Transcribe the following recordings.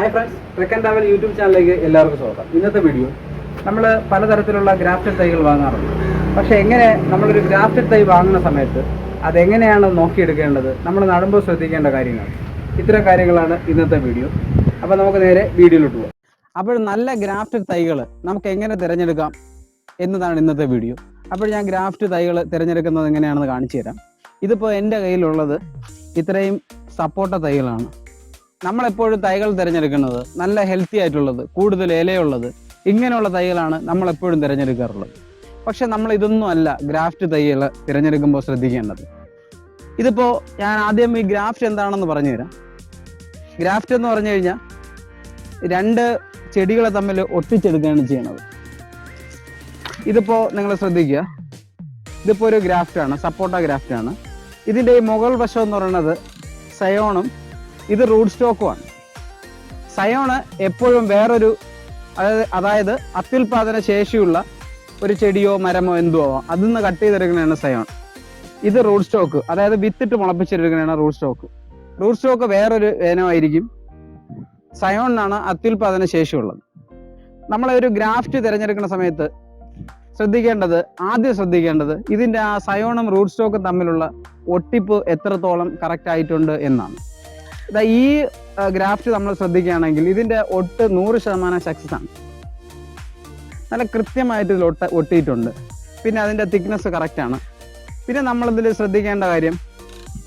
Hi friends trek and travel YouTube ചാനലിലേക്ക് എല്ലാവർക്കും സ്വാഗതം. ഇന്നത്തെ വീഡിയോ നമ്മൾ പലതരത്തിലുള്ള ഗ്രാഫ്റ്റഡ് തൈകൾ വാങ്ങാറുണ്ട്. പക്ഷേ എങ്ങനെ നമ്മളൊരു ഗ്രാഫ്റ്റഡ് തൈ വാങ്ങുന്ന സമയത്ത് അതെങ്ങനെയാണ് നോക്കിയെടുക്കേണ്ടത്? നമ്മൾ നടുമ്പോൾ ശ്രദ്ധിക്കേണ്ട കാര്യങ്ങൾ ഇത്തരം കാര്യങ്ങളാണ് ഇന്നത്തെ വീഡിയോ അപ്പോൾ നമുക്ക് നേരെ വീഡിയോയിലോട്ട് പോകാം അപ്പോൾ നല്ല ഗ്രാഫ്റ്റഡ് തൈകൾ നമുക്ക് എങ്ങനെ തിരഞ്ഞെടുക്കാം എന്നതാണ് ഇന്നത്തെ വീഡിയോ അപ്പോൾ ഞാൻ ഗ്രാഫ്റ്റ് തൈകൾ തിരഞ്ഞെടുക്കുന്നത് എങ്ങനെയാണെന്ന് കാണിച്ചു തരാം. ഇതിപ്പോൾ എന്റെ കയ്യിലുള്ളത് ഇത്രയും സപ്പോർട്ട തൈകളാണ്. നമ്മളെപ്പോഴും തൈകൾ തിരഞ്ഞെടുക്കുന്നത് നല്ല ഹെൽത്തി ആയിട്ടുള്ളത് കൂടുതൽ ഇലയുള്ളത്. ഇങ്ങനെയുള്ള തൈകളാണ് നമ്മൾ എപ്പോഴും തിരഞ്ഞെടുക്കാറുള്ളത്. പക്ഷെ നമ്മൾ ഇതൊന്നും അല്ല ഗ്രാഫ്റ്റ് തൈകൾ തിരഞ്ഞെടുക്കുമ്പോൾ ശ്രദ്ധിക്കേണ്ടത്. ഇതിപ്പോൾ ഞാൻ ആദ്യം ഈ ഗ്രാഫ്റ്റ് എന്താണെന്ന് പറഞ്ഞു തരാം ഗ്രാഫ്റ്റ് എന്ന് പറഞ്ഞു കഴിഞ്ഞാൽ രണ്ട് ചെടികളെ തമ്മിൽ ഒട്ടിച്ചെടുക്കുകയാണ് ചെയ്യണത് ഇതിപ്പോൾ നിങ്ങൾ ശ്രദ്ധിക്കുക. ഇതിപ്പോൾ ഒരു ഗ്രാഫ്റ്റാണ് സപ്പോർട്ട ഗ്രാഫ്റ്റാണ് ഇതിന്റെ ഈ മുകൾ വശം എന്ന് പറയുന്നത് സയോണും ഇത് റൂട്ട് സ്റ്റോക്കുമാണ് സയോണ് എപ്പോഴും വേറൊരു അതായത് അതായത് അത്യുൽപാദന ശേഷിയുള്ള ഒരു ചെടിയോ മരമോ എന്തോ അതിൽ നിന്ന് കട്ട് ചെയ്തെടുക്കുന്നതാണ് സയോൺ. ഇത് റൂട്ട് സ്റ്റോക്ക് അതായത് വിത്തിട്ട് മുളപ്പിച്ചെടുക്കുന്നതാണ് റൂട്ട് സ്റ്റോക്ക്. റൂട്ട് സ്റ്റോക്ക് വേറൊരു ഇനമായിരിക്കും സയോണിനാണ് അത്യുൽപാദന ശേഷിയുള്ളത്. നമ്മളെ ഒരു ഗ്രാഫ്റ്റ് തിരഞ്ഞെടുക്കുന്ന സമയത്ത് ശ്രദ്ധിക്കേണ്ടത് ആദ്യം ശ്രദ്ധിക്കേണ്ടത് ഇതിന്റെ ആ സയോണും റൂട്ട് സ്റ്റോക്കും തമ്മിലുള്ള ഒട്ടിപ്പ് എത്രത്തോളം കറക്റ്റ് ആയിട്ടുണ്ട് എന്നാണ്. ഈ ഗ്രാഫ്റ്റ് നമ്മൾ ശ്രദ്ധിക്കുകയാണെങ്കിൽ ഇതിന്റെ ഒട്ട് നൂറ് ശതമാനം സക്സസ് ആണ്. നല്ല കൃത്യമായിട്ട് ഇതിൽ ഒട്ട ഒട്ടിയിട്ടുണ്ട്. പിന്നെ അതിന്റെ തിക്നെസ് ആണ്. പിന്നെ നമ്മൾ നമ്മളിതിൽ ശ്രദ്ധിക്കേണ്ട കാര്യം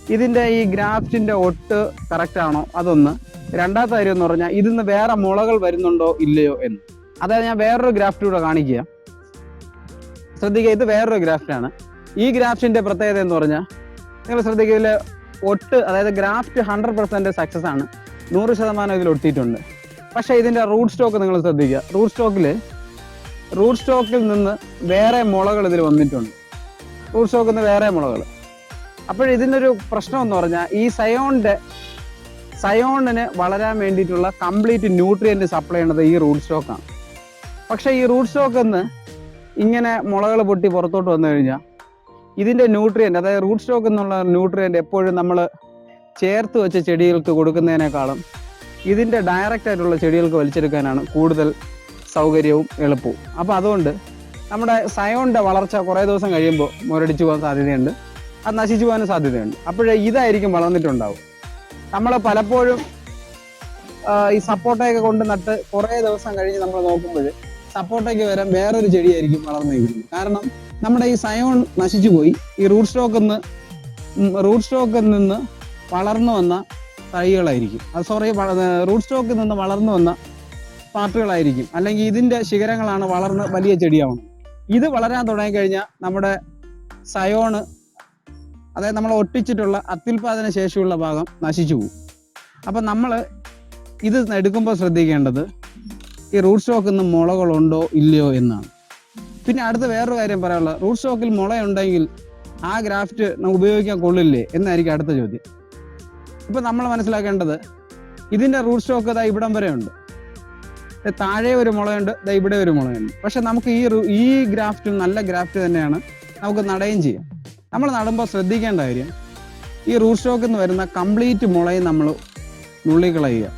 ഇതിന്റെ ഈ ഗ്രാഫ്റ്റിന്റെ ഒട്ട് കറക്റ്റ് ആണോ? അതൊന്ന്. രണ്ടാമത്തെ കാര്യം എന്ന് പറഞ്ഞാൽ ഇതിന്ന് വേറെ മുളകൾ വരുന്നുണ്ടോ ഇല്ലയോ എന്ന്. അതായത് ഞാൻ വേറൊരു ഗ്രാഫ്റ്റ് കൂടെ കാണിക്കുക. ശ്രദ്ധിക്കുക ഇത് വേറൊരു ഗ്രാഫ്റ്റാണ്. ഈ ഗ്രാഫ്റ്റിന്റെ പ്രത്യേകത എന്ന് പറഞ്ഞാൽ നിങ്ങൾ ശ്രദ്ധിക്കുക ഇതിൽ ഒട്ട് അതായത് ഗ്രാഫ്റ്റ് ഹൺഡ്രഡ് പെർസെന്റ് സക്സസ് ആണ്. നൂറ് ശതമാനം ഇതിൽ ഒട്ടിയിട്ടുണ്ട്. പക്ഷേ ഇതിന്റെ റൂട്ട് സ്റ്റോക്ക് നിങ്ങൾ ശ്രദ്ധിക്കുക. റൂട്ട് സ്റ്റോക്കിൽ റൂട്ട് സ്റ്റോക്കിൽ നിന്ന് വേറെ മുളകൾ ഇതിൽ വന്നിട്ടുണ്ട്. റൂട്ട് സ്റ്റോക്കിൽ നിന്ന് വേറെ മുളകൾ. അപ്പോൾ ഇതിന്റെ ഒരു പ്രശ്നം എന്ന് പറഞ്ഞാൽ ഈ സയോണിന്റെ സയോണിന് വളരാൻ വേണ്ടിയിട്ടുള്ള കംപ്ലീറ്റ് ന്യൂട്രിയന്റ് സപ്ലൈ ചെയ്യുന്നത് ഈ റൂട്ട് സ്റ്റോക്കാണ് പക്ഷേ ഈ റൂട്ട് സ്റ്റോക്കിൽ നിന്ന് ഇങ്ങനെ മുളകൾ പൊട്ടി പുറത്തോട്ട് വന്നു കഴിഞ്ഞാൽ ഇതിന്റെ ന്യൂട്രിയന്റ് അതായത് റൂട്ട് സ്റ്റോക്ക് എന്നുള്ള ന്യൂട്രിയന്റ് എപ്പോഴും നമ്മൾ ചേർത്ത് വെച്ച ചെടികൾക്ക് കൊടുക്കുന്നതിനേക്കാളും ഇതിന്റെ ഡയറക്റ്റ് ആയിട്ടുള്ള ചെടികൾക്ക് വലിച്ചെടുക്കാനാണ് കൂടുതൽ സൗകര്യവും എളുപ്പവും. അപ്പോൾ അതുകൊണ്ട് നമ്മുടെ സയോണിന്റെ വളർച്ച കുറേ ദിവസം കഴിയുമ്പോൾ മുരടിച്ചു പോകാൻ സാധ്യതയുണ്ട്. അത് നശിച്ചു പോകാനും സാധ്യതയുണ്ട്. അപ്പോഴേ ഇതായിരിക്കും വളർന്നിട്ടുണ്ടാവും നമ്മൾ പലപ്പോഴും ഈ സപ്പോർട്ടയൊക്കെ കൊണ്ട് നട്ട് കുറേ ദിവസം കഴിഞ്ഞ് നമ്മൾ നോക്കുമ്പോൾ സപ്പോർട്ടയ്ക്ക് വരാൻ വേറൊരു ചെടിയായിരിക്കും വളർന്നിരിക്കുന്നത്. കാരണം നമ്മുടെ ഈ സയോൺ നശിച്ചു പോയി ഈ റൂട്ട് സ്റ്റോക്കിൽ നിന്ന് റൂട്ട് സ്റ്റോക്കിൽ നിന്ന് വളർന്നു വന്ന തൈകളായിരിക്കും. അത് സോറി റൂട്ട് സ്റ്റോക്കിൽ നിന്ന് വളർന്നു വന്ന പാർട്ടുകളായിരിക്കും. അല്ലെങ്കിൽ ഇതിന്റെ ശിഖരങ്ങളാണ് വളർന്ന് വലിയ ചെടിയാവണം ഇത് വളരാൻ തുടങ്ങിക്കഴിഞ്ഞാൽ നമ്മുടെ സയോണ് അതായത് നമ്മൾ ഒട്ടിച്ചിട്ടുള്ള അത്യുൽപാദന ശേഷിയുള്ള ഭാഗം നശിച്ചു പോകും. അപ്പം നമ്മൾ ഇത് എടുക്കുമ്പോൾ ശ്രദ്ധിക്കേണ്ടത് ഈ റൂട്ട് സ്റ്റോക്കിൽ നിന്ന് മുളകളുണ്ടോ ഇല്ലയോ എന്നാണ്. പിന്നെ അടുത്ത വേറൊരു കാര്യം പറയാനുള്ളത്. റൂട്ട് സ്റ്റോക്കിൽ മുളയുണ്ടെങ്കിൽ ആ ഗ്രാഫ്റ്റ് നമുക്ക് ഉപയോഗിക്കാൻ കൊള്ളില്ലേ? എന്നായിരിക്കും അടുത്ത ചോദ്യം. ഇപ്പൊ നമ്മൾ മനസ്സിലാക്കേണ്ടത് ഇതിന്റെ റൂട്ട് സ്റ്റോക്ക് ഇതാ ഇവിടം വരെ ഉണ്ട്. താഴെ ഒരു മുളയുണ്ട് ദാ ഇവിടെ ഒരു മുളയുണ്ട്. പക്ഷെ നമുക്ക് ഈ ഈ ഗ്രാഫ്റ്റും നല്ല ഗ്രാഫ്റ്റ് തന്നെയാണ് നമുക്ക് നടയും ചെയ്യാം. നമ്മൾ നടുമ്പോൾ ശ്രദ്ധിക്കേണ്ട കാര്യം ഈ റൂട്ട് സ്റ്റോക്കിൽ നിന്ന് വരുന്ന കംപ്ലീറ്റ് മുളയും നമ്മൾ നുള്ളിക്കളയുക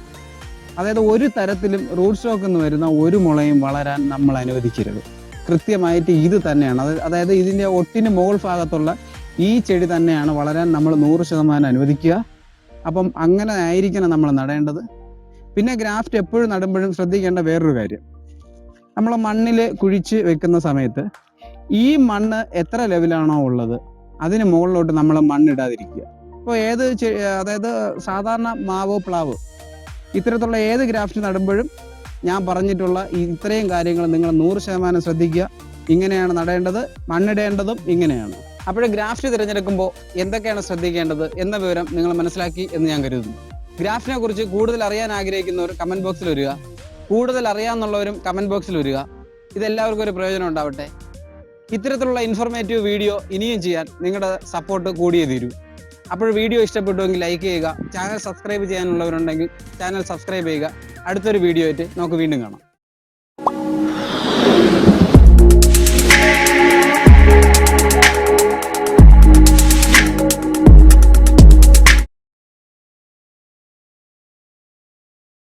അതായത് ഒരു തരത്തിലും റൂട്ട് സ്റ്റോക്കിൽ നിന്ന് വരുന്ന ഒരു മുളയും വളരാൻ നമ്മൾ അനുവദിക്കരുത്. കൃത്യമായിട്ട് ഇത് തന്നെയാണ്. അത് അതായത് ഇതിന്റെ ഒട്ടിന് മുകൾ ഭാഗത്തുള്ള ഈ ചെടി തന്നെയാണ് വളരാൻ നമ്മൾ നൂറ് ശതമാനം അനുവദിക്കുക. അപ്പം അങ്ങനെ ആയിരിക്കണം നമ്മൾ നടേണ്ടത്. പിന്നെ ഗ്രാഫ്റ്റ് എപ്പോഴും നടുമ്പോഴും ശ്രദ്ധിക്കേണ്ട വേറൊരു കാര്യം. നമ്മൾ മണ്ണിൽ കുഴിച്ച് വെക്കുന്ന സമയത്ത് ഈ മണ്ണ് എത്ര ലെവലാണോ ഉള്ളത് അതിന് മുകളിലോട്ട് നമ്മൾ മണ്ണിടാതിരിക്കുക. ഇപ്പോൾ ഏത് അതായത് സാധാരണ മാവോ പ്ലാവോ ഇത്തരത്തിലുള്ള ഏത് ഗ്രാഫ്റ്റ് നടുമ്പോഴും ഞാൻ പറഞ്ഞിട്ടുള്ള ഇത്രയും കാര്യങ്ങൾ നിങ്ങൾ നൂറ് ശതമാനം ശ്രദ്ധിക്കുക. ഇങ്ങനെയാണ് നടേണ്ടത് മണ്ണിടേണ്ടതും ഇങ്ങനെയാണ്. അപ്പോൾ ഗ്രാഫ്റ്റ് തിരഞ്ഞെടുക്കുമ്പോൾ എന്തൊക്കെയാണ് ശ്രദ്ധിക്കേണ്ടത് എന്ന വിവരം നിങ്ങൾ മനസ്സിലാക്കി എന്ന് ഞാൻ കരുതുന്നു. ഗ്രാഫിനെ കുറിച്ച് കൂടുതൽ അറിയാൻ ആഗ്രഹിക്കുന്നവർ കമന്റ് ബോക്സിൽ വരിക. കൂടുതൽ അറിയാമെന്നുള്ളവരും കമന്റ് ബോക്സിൽ വരിക. ഇതെല്ലാവർക്കും ഒരു പ്രയോജനം ഉണ്ടാവട്ടെ. ഇത്തരത്തിലുള്ള ഇൻഫോർമേറ്റീവ് വീഡിയോ ഇനിയും ചെയ്യാൻ നിങ്ങളുടെ സപ്പോർട്ട് കൂടിയേ തീരൂ. അപ്പോൾ വീഡിയോ ഇഷ്ടപ്പെട്ടുവെങ്കിൽ ലൈക്ക് ചെയ്യുക. ചാനൽ സബ്സ്ക്രൈബ് ചെയ്യാനുള്ളവരുണ്ടെങ്കിൽ ചാനൽ സബ്സ്ക്രൈബ് ചെയ്യുക. അടുത്തൊരു വീഡിയോ ആയിട്ട് നമുക്ക് വീണ്ടും കാണാം.